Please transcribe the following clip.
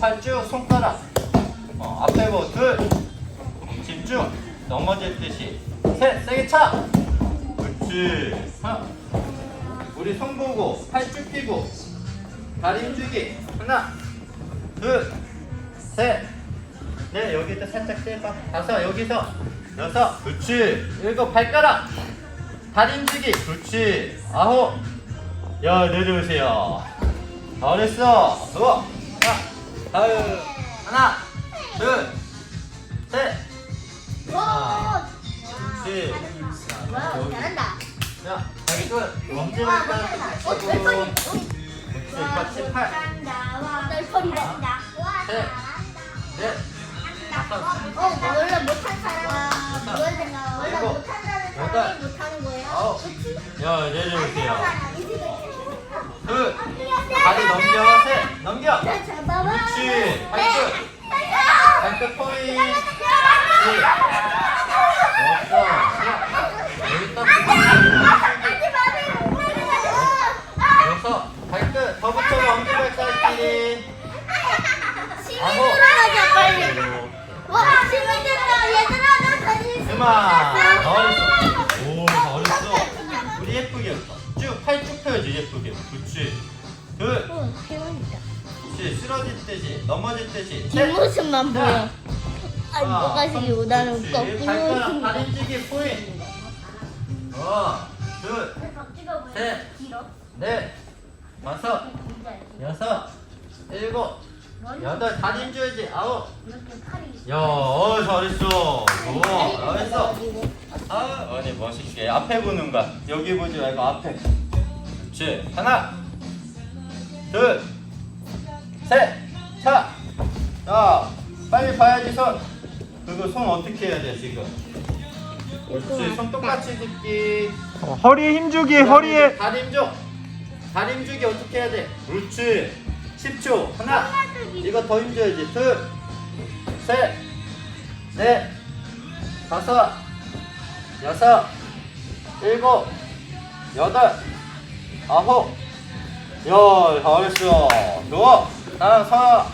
팔쭉 손가락. 어, 앞에 보둘 집중 넘어질 듯이. 셋 세게 차. 그렇지. 하나. 우리 손 보고 팔쭉 펴고 다리 힘주기 하나 둘셋넷 여기도 살짝 떼봐. 다섯 여기서 여섯. 그렇지. 일곱 발가락. 다리 힘주기 그렇지. 아홉. 야 내려오세요. 잘했어. 좋 아자 다음 하나 둘 셋. 와, 그렇지 와, 잘한다. 자 다리 끝. 엄지발가락 어. 그렇지 같이 팔. 널펀이다. 셋, 넷, 어, 원래 못한 사람은 원래 원래 일곱, 못한 사람이 못하는 거예요. 야. 둘. 다리 넘겨. 셋. 넘겨. 그렇지. 발끝 네. 발끝 포인트. 그렇지 됐어 자 여기 딱 여섯 발끝 더 붙여 엄지발가락끼리 들어가자 빨리. 와, 힘이 된다. 얘들아, 나 다시. 그만 잘했어 오 잘했어 우리 예쁘게 쭉팔쭉 펴야지 예쁘게. 그렇지. 둘 어, 태원이다. 그렇지 쓰러질 듯이 넘어질 듯이 셋. 뒷모습만 보여. 자, 아니, 뭐가 지금 오다는 그렇지. 거꾸로. 발가락 다리 움직이 포인. 어, 둘, 셋, 넷, 다섯, 여섯, 일곱, 여덟, 다리 힘줘야지. 아홉. 야, 어, 잘했어. 좋아 잘했어. 아, 어디 멋있게. 앞에 보는 거야. 여기 보지 말고 앞에. 그렇지 하나. 둘 셋 차. 자, 빨리 봐야지 손. 그리고 손 어떻게 해야 돼 지금? 그렇지 손 똑같이 짚기. 어, 허리에 힘주기 허리에. 다리 힘줘. 다리 힘주기 어떻게 해야 돼? 그렇지. 10초. 하나. 이거 더 힘줘야지. 둘 셋 넷. 다섯. 여섯. 일곱. 여덟. 아홉 야 잘했어 좋아. 다음 서